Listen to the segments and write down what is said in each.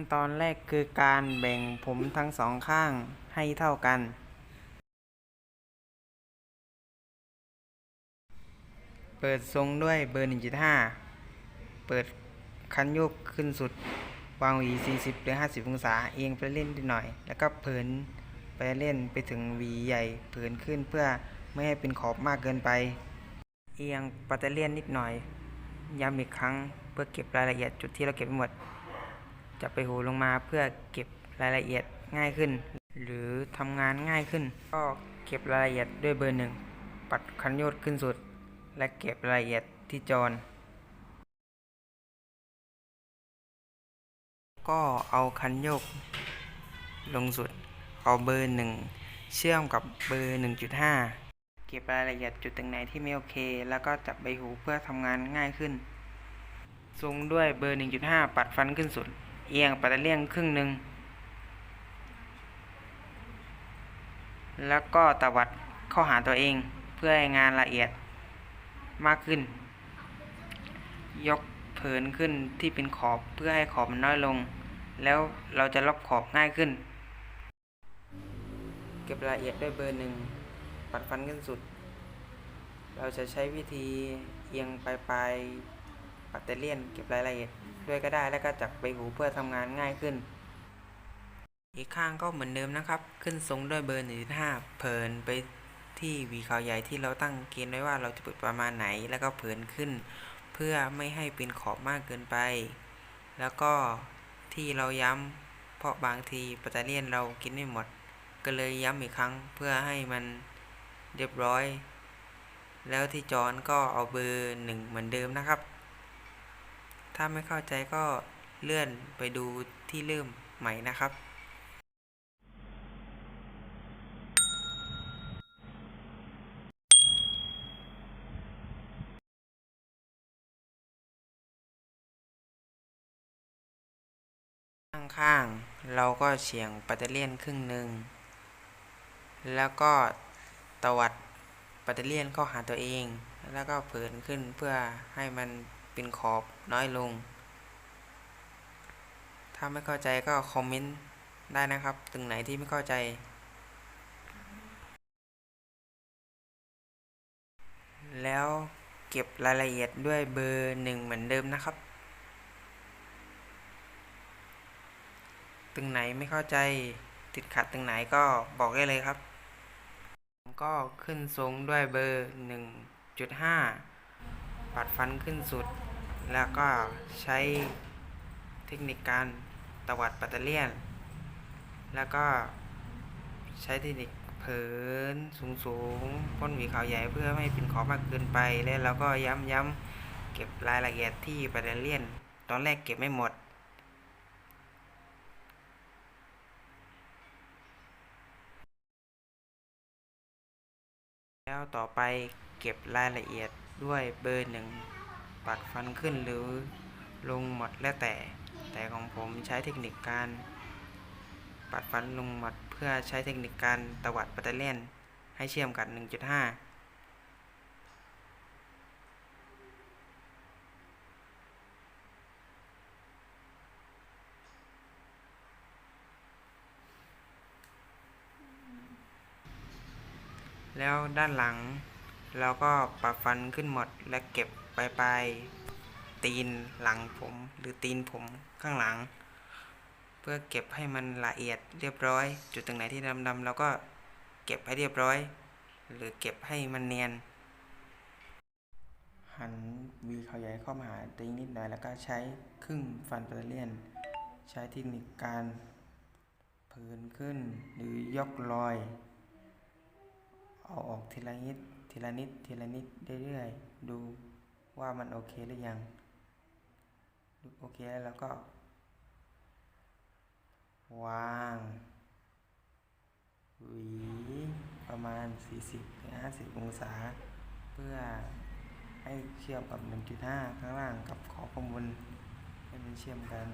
ขั้นตอนแรกคือการแบ่งผมทั้งสองข้างให้เท่ากัน เปิดทรงด้วยเบอร์ 1.5 เปิดคันโยกขึ้นสุด วางหวี 40 หรือ 50 องศา เอียงไปเล่นนิดหน่อย แล้วก็เผินไปเล่นไปถึงหวีใหญ่เผินขึ้นเพื่อไม่ให้เป็นขอบมากเกินไป เอียงปัตเตเลียนนิดหน่อยย้ำอีกครั้งเพื่อเก็บรายละเอียดจุดที่เราเก็บไม่หมด จับไปหูลงมาเพื่อเก็บรายละเอียดง่ายขึ้น หรือทำงานง่ายขึ้น ก็เก็บรายละเอียดด้วยเบอร์หนึ่งปัดคันโยดขึ้นสุด และเก็บรายละเอียดที่จร ก็เอาคันโยกลงสุด เอาเบอร์หนึ่งเชื่อมกับเบอร์ 1.5 เก็บรายละเอียดจุดตรงไหนที่ไม่โอเค แล้วก็จับใบหูเพื่อทำงานง่ายขึ้นทรงด้วยเบอร์ 1.5 ปัดฟันขึ้นสุด เอียงปัดเลี่ยงครึ่งหนึ่ง แล้วก็ตวัดเข้าหาตัวเองเพื่อให้งานละเอียดมากขึ้น ยกเผินขึ้นที่เป็นขอบเพื่อให้ขอบมันน้อยลง แล้วเราจะล็อกขอบง่ายขึ้น เก็บรายละเอียดด้วยเบอร์หนึ่งปัดฟันขึ้นสุด เราจะใช้วิธีเอียงปลายปลายปัตเตเลียนเก็บรายละเอียด ด้วยก็ได้แล้วก็จับใบหูเพื่อทำงานง่ายขึ้น อีกข้างก็เหมือนเดิมนะครับ ขึ้นทรงด้วยเบอร์1.5เผินไปที่วีเขาใหญ่ที่เราตั้งเกณฑ์ไว้ว่าเราจะเปิดประมาณไหน แล้วก็เผินขึ้น เพื่อไม่ให้เป็นขอบมากเกินไป แล้วก็ที่เราย้ำเพราะบางทีปัตเตอร์เลียนเรากินไม่หมด ก็เลยย้ำอีกครั้งเพื่อให้มันเรียบร้อย แล้วที่จอนก็เอาเบอร์หนึ่งเหมือนเดิมนะครับ ถ้าไม่เข้าใจก็เลื่อนไปดูที่เริ่มใหม่นะครับ ข้างๆเราก็เฉียงปัตเตเลียนครึ่งหนึ่ง แล้วก็ตวัดปัตเตเลียนเข้าหาตัวเอง แล้วก็เผินขึ้นเพื่อให้มัน เป็นขอบน้อยลง ถ้าไม่เข้าใจก็คอมเมนต์ได้นะครับ ตรงไหนที่ไม่เข้าใจ แล้วเก็บรายละเอียดด้วยเบอร์หนึ่งเหมือนเดิมนะครับ ตรงไหนไม่เข้าใจติดขัดตรงไหนก็บอกได้เลยครับ ผมก็ขึ้นทรงด้วยเบอร์ 1.5 ปัดฟันขึ้นสุด แล้วก็ใช้เทคนิคการตวัดปัตเตอร์เลียน แล้วก็ใช้เทคนิคเผินสูงสูงพ่นหวีขาวใหญ่เพื่อไม่ให้เป็นขอบมากเกินไป แล้วเราก็ย้ำย้ำเก็บรายละเอียดที่ปัตเตอร์เลียน ตอนแรกเก็บไม่หมดแล้วต่อไปเก็บรายละเอียดด้วยเบอร์หนึ่ง ปัดฟันขึ้นหรือลงหมดแล้วแต่ แต่ของผมใช้เทคนิคการ ปัดฟันลงหมดเพื่อใช้เทคนิคการตวัดปัตเตอร์เลียนให้เชื่อมกัน 1.5แล้วด้านหลังเราก็ปรับฟันขึ้นหมดและเก็บ ลายปลายตีนหลังผม หรือตีนผมข้างหลัง เพื่อเก็บให้มันละเอียดเรียบร้อย จุดตรงไหนที่ดำๆเราก็เก็บให้เรียบร้อย หรือเก็บให้มันเนียน หันวีเขาใหญ่เข้ามาหาตัวเองนิดหน่อยแล้วก็ใช้ครึ่งฟันปัตเตอร์เลียน ใช้เทคนิคการเพินขึ้นหรือยกรอย เอาออกทีละนิดทีละนิดทีละนิดเรื่อยๆดู ว่ามันโอเคหรือยังโอเคแล้วเราก็ วางหวีประมาณ 40-50 องศา เพื่อให้เชื่อมกับ 1.5 ข้างล่างกับขอบข้างบนให้มันเชื่อมกัน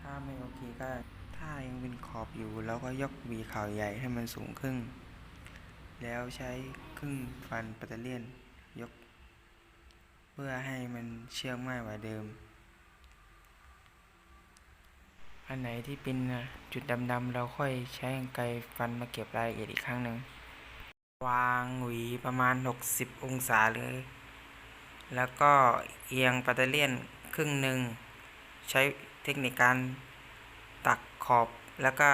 ถ้าไม่โอเคก็ถ้ายังเป็นขอบอยู่เราก็ยกหวีขาวใหญ่ให้มันสูงขึ้น แล้วใช้ครึ่งฟันปัตเตอร์เลียน เพื่อให้มันเชื่อมง่ายกว่าเดิม อันไหนที่เป็นจุดดำๆเราค่อยใช้กรรไกรฟันมาเก็บรายละเอียดอีกครั้งหนึ่ง วางหวีประมาณ 60 องศาเลย แล้วก็เอียงปัตเตเลียนครึ่งหนึ่ง ใช้เทคนิคการตักขอบแล้วก็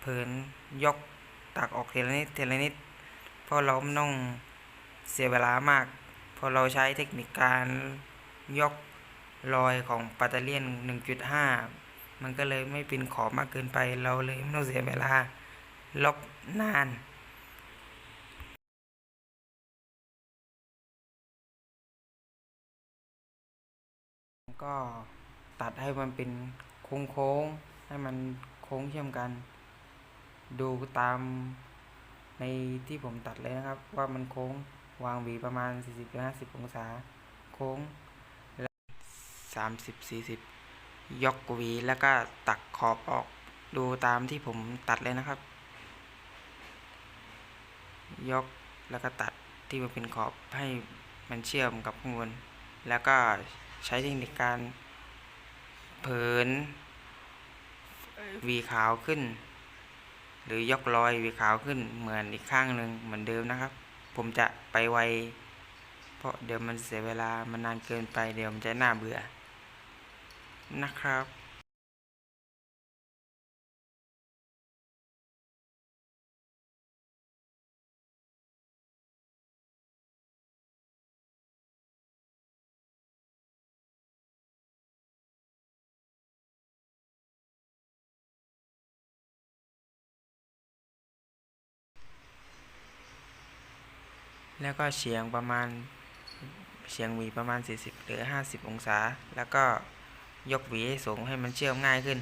เผินยกตักออกทีละนิดทีละนิด เพราะเราไม่ต้องเสียเวลามาก พราะเราใช้เทคนิคการยกรอยของปัตเตอร์เลียน 1.5 มันก็เลยไม่เป็นขอบมากเกินไปเราเลยไม่ต้องเสียเวลาลบนานก็ตัดให้มันเป็นโค้งโค้งให้มันโค้งเชื่อมกัน ดูตามในที่ผมตัดเลยนะครับว่ามันโค้ง วางหวีประมาณ 40-50 องศา โค้งและ30-40 ยกหวีแล้วก็ตักขอบออกดูตามที่ผมตัดเลยนะครับ ยกแล้วก็ตัดที่มันเป็นขอบให้มันเชื่อมกับข้างบนแล้วก็ใช้เทคนิคการเผินวีขาวขึ้น หรือยกรอยวีขาวขึ้นเหมือนอีกข้างหนึ่งเหมือนเดิมนะครับ ผมจะไปไว เพราะเดี๋ยวมันเสียเวลามันนานเกินไปเดี๋ยวมันจะน่าเบื่อนะครับ แล้วก็เฉียงประมาณเฉียงหวีประมาณ 40 หรือ 50 องศา แล้วก็ยกหวีสูงให้มันเชื่อมง่ายขึ้น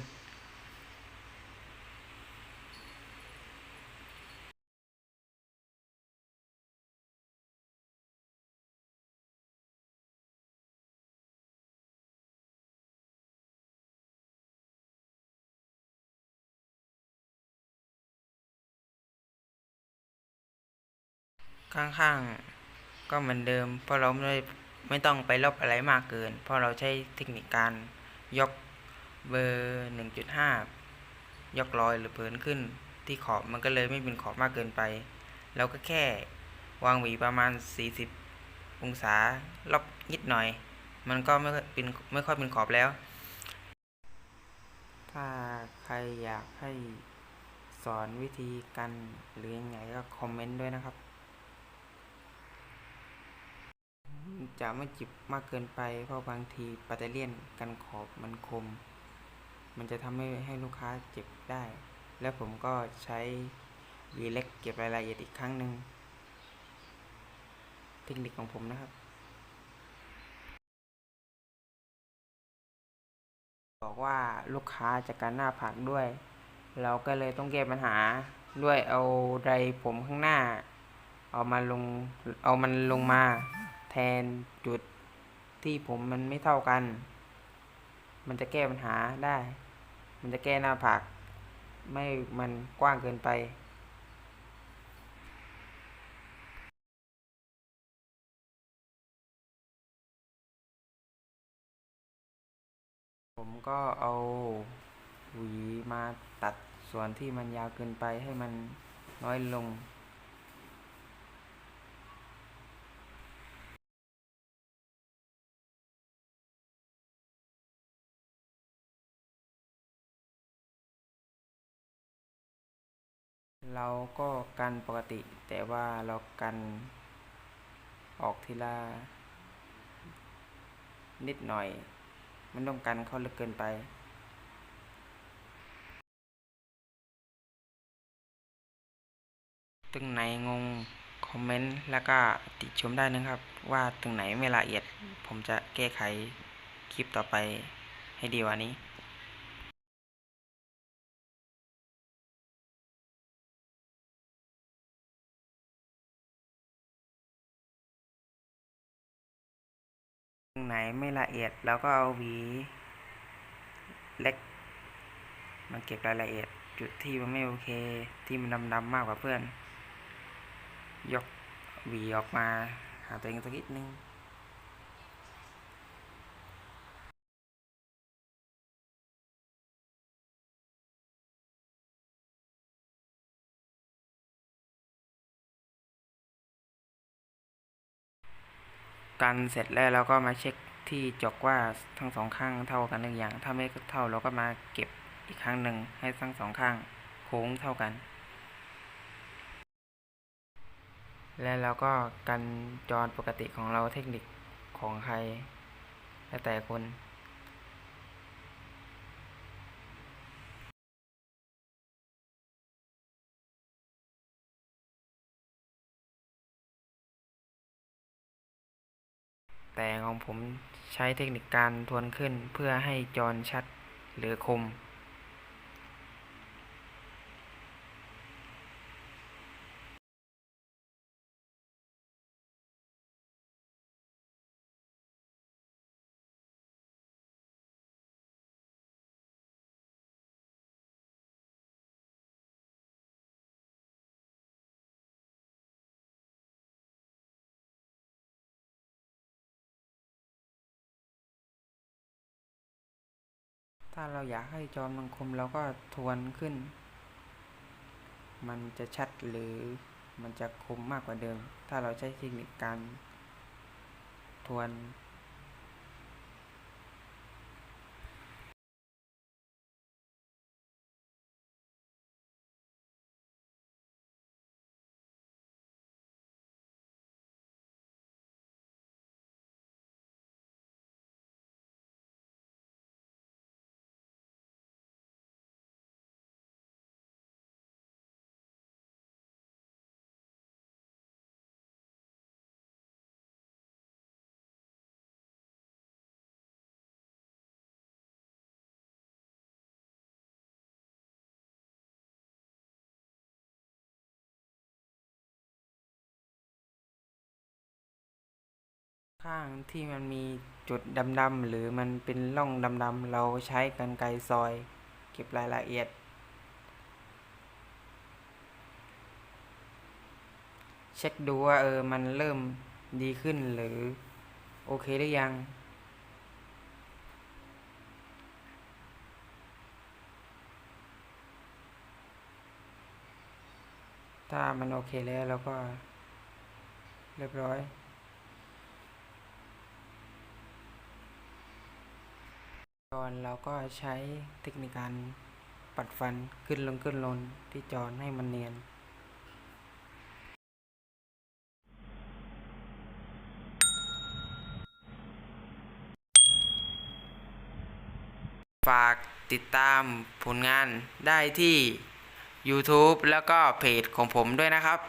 ข้างๆ ก็เหมือนเดิม เพราะเราไม่ได้ไม่ต้องไปลบอะไรมากเกิน เพราะเราใช้เทคนิคการยกเบอร์ 1.5 ยกรอยหรือเผินขึ้นที่ขอบมันก็เลยไม่เป็นขอบมากเกินไป เราก็แค่วางหวีประมาณ 40 องศาลบนิดหน่อย มันก็ไม่เป็นไม่ค่อยเป็นขอบแล้ว ถ้าใครอยากให้สอนวิธีกันหรือยังไงก็คอมเมนต์ด้วยนะครับ จะไม่จิบมากเกินไป เพราะบางทีปัตเตเลียนกันขอบมันคม มันจะทำให้ให้ลูกค้าเจ็บได้ และผมก็ใช้วีเล็กเก็บรายละเอียดอีกครั้งหนึ่งเทคนิคของผมนะครับบอกว่าลูกค้าจะกันหน้าผากด้วย เราก็เลยต้องแก้ปัญหาด้วยเอาไรผมข้างหน้า เอามาลงเอามันลงมา ทนจุดที่ผมมันไม่เท่ากัน มันจะแก้ปัญหาได้ มันจะแก้หน้าผากไม่มันกว้างเกินไปผมก็เอาหวีมาตัดส่วนที่มันยาวเกินไปให้มันน้อยลง เราก็กันปกติ แต่ว่าเรากันออกทีละนิดหน่อย มันต้องกันเข้าลึกเกินไปตรงไหนงงคอมเมนต์แล้วก็ติชมได้นะครับ ว่าตรงไหนไม่ละเอียด ผมจะแก้ไขคลิปต่อไปให้ดีกว่านี้ ไหนไม่ละเอียดเราก็เอาหวี เล็กมาเก็บรายละเอียด จุดที่มันไม่โอเค ที่มันดำๆมากกว่าเพื่อน ยกหวีออกมา หาตัวเองสักนิดนึง กันเสร็จแล้วเราก็มาเช็คที่จกว่าทั้งสองข้างเท่ากันหนึ่งอย่าง ถ้าไม่เท่าเราก็มาเก็บอีกครั้งหนึ่งให้ทั้งสองข้างโค้งเท่ากัน และเราก็กันจรปกติของเราเทคนิคของใครแล้วแต่คน ของผมใช้เทคนิคการทวนขึ้นเพื่อให้จรชัดหรือคม ถ้าเราอยากให้จอมังคมเราก็ทวนขึ้น มันจะชัดหรือมันจะคมมากกว่าเดิม ถ้าเราใช้เทคนิคการทวน ข้างที่มันมีจุดดำๆหรือมันเป็นร่องดำๆเราใช้กรรไกรซอย เก็บรายละเอียด เช็คดูว่าเออมันเริ่มดีขึ้นหรือ โอเคหรือยังถ้ามันโอเคแล้วเราก็เรียบร้อย จอนเราก็ใช้เทคนิคการปัดฟันขึ้นลงขึ้นลงที่จอนให้มันเนียน ฝากติดตามผลงานได้ที่ YouTube แล้วก็เพจของผมด้วยนะครับ